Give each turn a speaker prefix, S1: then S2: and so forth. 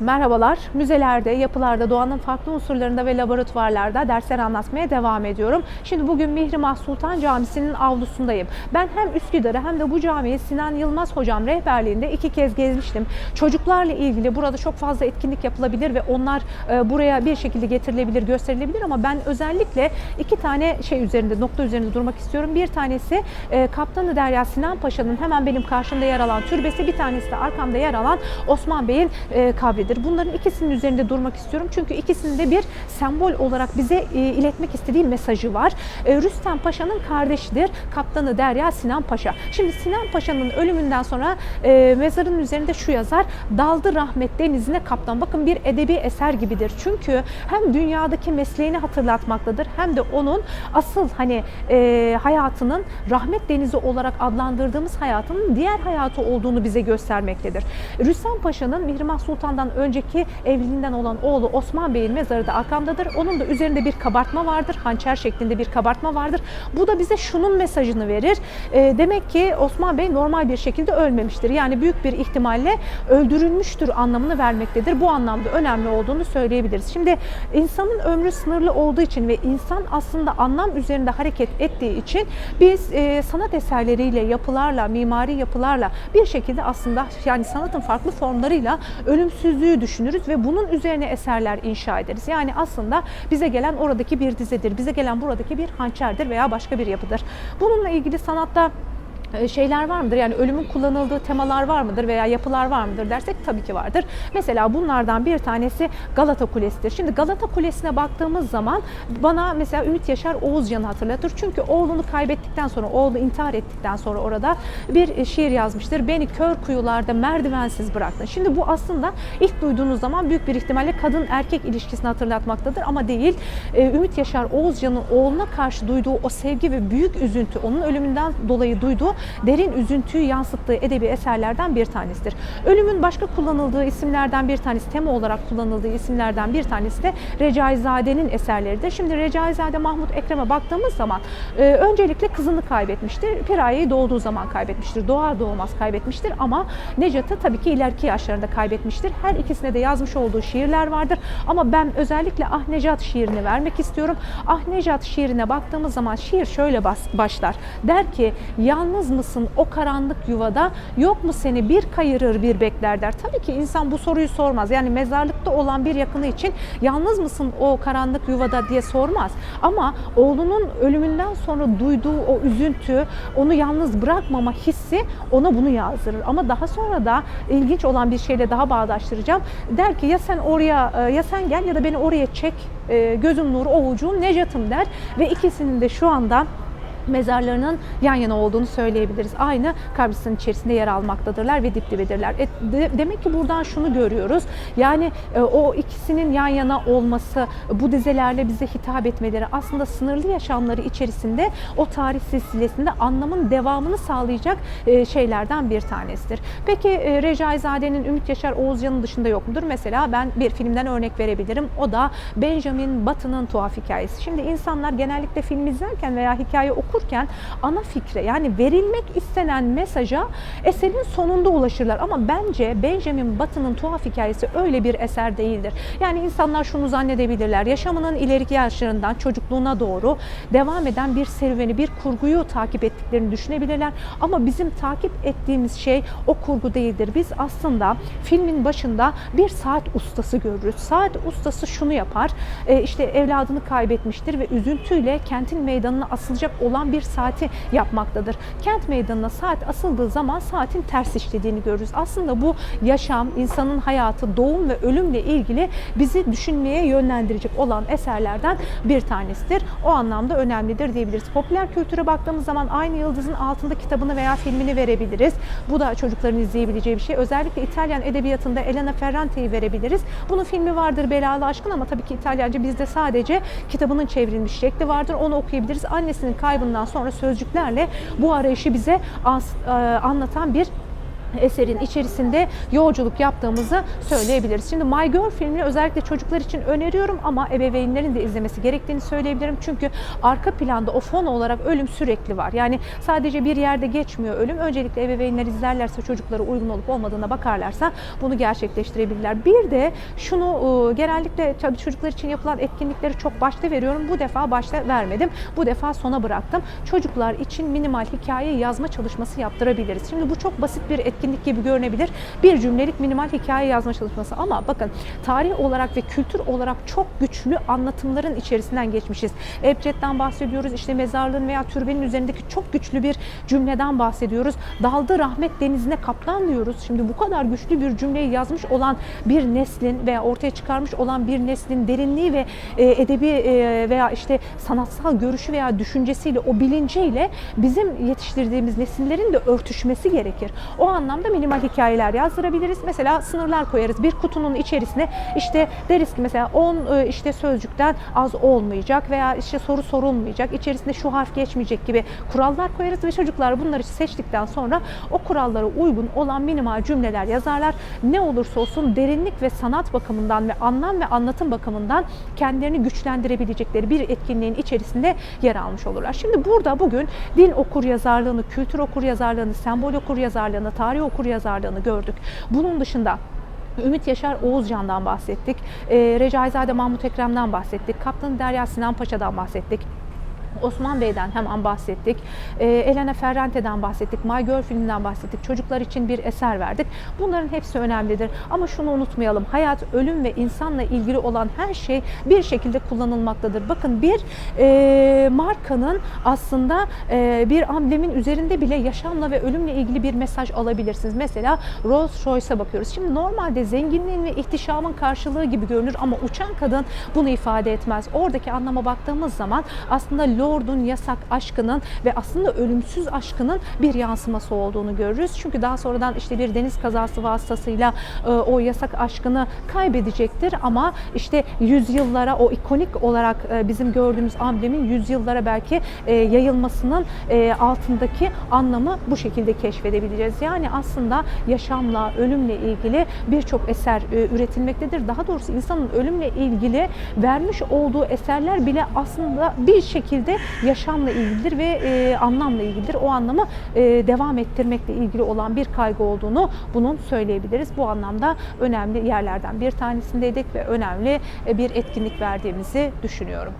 S1: Merhabalar. Müzelerde, yapılarda, doğanın farklı unsurlarında ve laboratuvarlarda dersler anlatmaya devam ediyorum. Şimdi bugün Mihrimah Sultan Camisi'nin avlusundayım. Ben hem Üsküdar'ı hem de bu camiyi Sinan Yılmaz hocam rehberliğinde iki kez gezmiştim. Çocuklarla ilgili burada çok fazla etkinlik yapılabilir ve onlar e, buraya bir şekilde getirilebilir, gösterilebilir ama ben özellikle iki tane şey üzerinde, nokta üzerinde durmak istiyorum. Bir tanesi e, Kaptanı Derya Sinan Paşa'nın hemen benim karşımda yer alan türbesi, bir tanesi de arkamda yer alan Osman Bey'in e, kabridir. Bunların ikisinin üzerinde durmak istiyorum. Çünkü ikisinde bir sembol olarak bize e, iletmek istediği mesajı var. E, Rüstem Paşa'nın kardeşidir. Kaptanı Derya Sinan Paşa. Şimdi Sinan Paşa'nın ölümünden sonra e, mezarın üzerinde şu yazar. Daldı rahmet denizine kaptan. Bakın bir edebi eser gibidir. Çünkü hem dünyadaki mesleğini hatırlatmaktadır hem de onun asıl hani hayatının rahmet denizi olarak adlandırdığımız hayatının diğer hayatı olduğunu bize göstermektedir. Rüstem Paşa'nın Mihrimah Sultan'dan önceki evliliğinden olan oğlu Osman Bey'in mezarı da arkamdadır. Onun da üzerinde bir kabartma vardır. Hançer şeklinde bir kabartma vardır. Bu da bize şunun mesajını verir. E, demek ki Osman Bey normal bir şekilde ölmemiştir. Yani büyük bir ihtimalle öldürülmüştür anlamını vermektedir. Bu anlamda önemli olduğunu söyleyebiliriz. Şimdi insanın ömrü sınırlı olduğu için ve insan aslında anlam üzerinde hareket ettiği için biz e, sanat eserleriyle, yapılarla, mimari yapılarla bir şekilde aslında yani sanatın farklı formlarıyla ölümsüzlüğü düşünürüz ve bunun üzerine eserler inşa ederiz. Yani aslında bize gelen oradaki bir dizedir, bize gelen buradaki bir hançerdir veya başka bir yapıdır. Bununla ilgili sanatta şeyler var mıdır? Yani ölümün kullanıldığı temalar var mıdır veya yapılar var mıdır dersek tabii ki vardır. Mesela bunlardan bir tanesi Galata Kulesi'dir. Şimdi Galata Kulesi'ne baktığımız zaman bana mesela Ümit Yaşar Oğuzcan'ı hatırlatır. Çünkü oğlunu kaybettikten sonra, oğlu intihar ettikten sonra orada bir şiir yazmıştır. Beni kör kuyularda merdivensiz bıraktın. Şimdi bu aslında ilk duyduğunuz zaman büyük bir ihtimalle kadın erkek ilişkisini hatırlatmaktadır ama değil. E, Ümit Yaşar Oğuzcan'ın oğluna karşı duyduğu o sevgi ve büyük üzüntü, onun ölümünden dolayı duyduğu derin üzüntüyü yansıttığı edebi eserlerden bir tanesidir. Ölümün başka kullanıldığı isimlerden bir tanesi, tema olarak kullanıldığı isimlerden bir tanesi de Recaizade'nin eserleridir. Şimdi Recaizade Mahmut Ekrem'e baktığımız zaman e, öncelikle kızını kaybetmiştir. Piraye'yi doğduğu zaman kaybetmiştir. Doğar doğmaz kaybetmiştir ama Necat'ı tabii ki ileriki yaşlarında kaybetmiştir. Her ikisine de yazmış olduğu şiirler vardır. Ama ben özellikle Ah Necat şiirini vermek istiyorum. Ah Necat şiirine baktığımız zaman şiir şöyle başlar. Der ki yalnız mısın o karanlık yuvada yok mu seni bir kayırır bir bekler der. Tabii ki insan bu soruyu sormaz. Yani mezarlıkta olan bir yakını için yalnız mısın o karanlık yuvada diye sormaz. Ama oğlunun ölümünden sonra duyduğu o üzüntü, onu yalnız bırakmama hissi ona bunu yazdırır. Ama daha sonra da ilginç olan bir şeyle daha bağdaştıracağım. Der ki ya sen oraya e, ya sen gel ya da beni oraya çek e, gözüm nuru ovucuğum Necat'ım der ve ikisinin de şu anda mezarlarının yan yana olduğunu söyleyebiliriz. Aynı kabristanın içerisinde yer almaktadırlar ve dip dibedirler. E, de- demek ki buradan şunu görüyoruz. Yani e, o ikisinin yan yana olması, bu dizelerle bize hitap etmeleri aslında sınırlı yaşamları içerisinde o tarih silsilesinde anlamın devamını sağlayacak e, şeylerden bir tanesidir. Peki e, Recaizade'nin Ümit Yaşar Oğuzcan'ın dışında yok mudur? Mesela ben bir filmden örnek verebilirim. O da Benjamin Button'ın tuhaf hikayesi. Şimdi insanlar genellikle film izlerken veya hikaye okurken ana fikre yani verilmek istenen mesaja eserin sonunda ulaşırlar. Ama bence Benjamin Button'ın tuhaf hikayesi öyle bir eser değildir. Yani insanlar şunu zannedebilirler. Yaşamının ileriki yaşlarından çocukluğuna doğru devam eden bir serüveni, bir kurguyu takip ettiklerini düşünebilirler. Ama bizim takip ettiğimiz şey o kurgu değildir. Biz aslında filmin başında bir saat ustası görürüz. Saat ustası şunu yapar. e, işte evladını kaybetmiştir ve üzüntüyle kentin meydanına asılacak olan bir saati yapmaktadır. Kent meydanına saat asıldığı zaman saatin ters işlediğini görürüz. Aslında bu yaşam, insanın hayatı, doğum ve ölümle ilgili bizi düşünmeye yönlendirecek olan eserlerden bir tanesidir. O anlamda önemlidir diyebiliriz. Popüler kültüre baktığımız zaman Aynı Yıldızın Altında kitabını veya filmini verebiliriz. Bu da çocukların izleyebileceği bir şey. Özellikle İtalyan edebiyatında Elena Ferrante'yi verebiliriz. Bunun filmi vardır Belalı Aşkın ama tabii ki İtalyanca bizde sadece kitabının çevrilmiş şekli vardır. Onu okuyabiliriz. Annesinin kaybından sonra sözcüklerle bu arayışı bize e, anlatan bir eserin içerisinde yolculuk yaptığımızı söyleyebiliriz. Şimdi My Girl filmini özellikle çocuklar için öneriyorum ama ebeveynlerin de izlemesi gerektiğini söyleyebilirim. Çünkü arka planda o fon olarak ölüm sürekli var. Yani sadece bir yerde geçmiyor ölüm. Öncelikle ebeveynler izlerlerse çocuklara uygun olup olmadığına bakarlarsa bunu gerçekleştirebilirler. Bir de şunu e, genellikle tabii çocuklar için yapılan etkinlikleri çok başta veriyorum. Bu defa başta vermedim. Bu defa sona bıraktım. Çocuklar için minimal hikaye yazma çalışması yaptırabiliriz. Şimdi bu çok basit bir etkinlik gibi görünebilir. Bir cümlelik minimal hikaye yazma çalışması ama bakın tarih olarak ve kültür olarak çok güçlü anlatımların içerisinden geçmişiz. Ebced'den bahsediyoruz. işte mezarlığın veya türbenin üzerindeki çok güçlü bir cümleden bahsediyoruz. Daldı rahmet denizine kaplan diyoruz. Şimdi bu kadar güçlü bir cümleyi yazmış olan bir neslin veya ortaya çıkarmış olan bir neslin derinliği ve e, edebi e, veya işte sanatsal görüşü veya düşüncesiyle o bilinciyle bizim yetiştirdiğimiz nesillerin de örtüşmesi gerekir. O anlamda minimal hikayeler yazdırabiliriz. Mesela sınırlar koyarız. Bir kutunun içerisine işte deriz ki mesela 10 işte sözcükten az olmayacak veya işte soru sorulmayacak. İçerisinde şu harf geçmeyecek gibi kurallar koyarız ve çocuklar bunları seçtikten sonra o kurallara uygun olan minimal cümleler yazarlar. Ne olursa olsun derinlik ve sanat bakımından ve anlam ve anlatım bakımından kendilerini güçlendirebilecekleri bir etkinliğin içerisinde yer almış olurlar. Şimdi burada bugün din okur yazarlığını, kültür okur yazarlığını, sembol okur yazarlığını, tarih okur yazarlığını gördük. Bunun dışında Ümit Yaşar Oğuzcan'dan bahsettik. E, Recaizade Mahmut Ekrem'den bahsettik. Kaptan Derya Sinan Paşa'dan bahsettik. Osman Bey'den hemen bahsettik. Ee, Elena Ferrante'den bahsettik. My Girl filminden bahsettik. Çocuklar için bir eser verdik. Bunların hepsi önemlidir. Ama şunu unutmayalım. Hayat, ölüm ve insanla ilgili olan her şey bir şekilde kullanılmaktadır. Bakın bir e, markanın aslında e, bir amblemin üzerinde bile yaşamla ve ölümle ilgili bir mesaj alabilirsiniz. Mesela Rolls Royce'a bakıyoruz. Şimdi normalde zenginliğin ve ihtişamın karşılığı gibi görünür ama uçan kadın bunu ifade etmez. Oradaki anlama baktığımız zaman aslında Lord'un yasak aşkının ve aslında ölümsüz aşkının bir yansıması olduğunu görürüz. Çünkü daha sonradan işte bir deniz kazası vasıtasıyla e, o yasak aşkını kaybedecektir ama işte yüzyıllara o ikonik olarak e, bizim gördüğümüz amblemin yüzyıllara belki e, yayılmasının e, altındaki anlamı bu şekilde keşfedebileceğiz. Yani aslında yaşamla, ölümle ilgili birçok eser e, üretilmektedir. Daha doğrusu insanın ölümle ilgili vermiş olduğu eserler bile aslında bir şekilde yaşamla ilgilidir ve e, anlamla ilgilidir. O anlamı e, devam ettirmekle ilgili olan bir kaygı olduğunu bunun söyleyebiliriz. Bu anlamda önemli yerlerden bir tanesindeydik ve önemli e, bir etkinlik verdiğimizi düşünüyorum.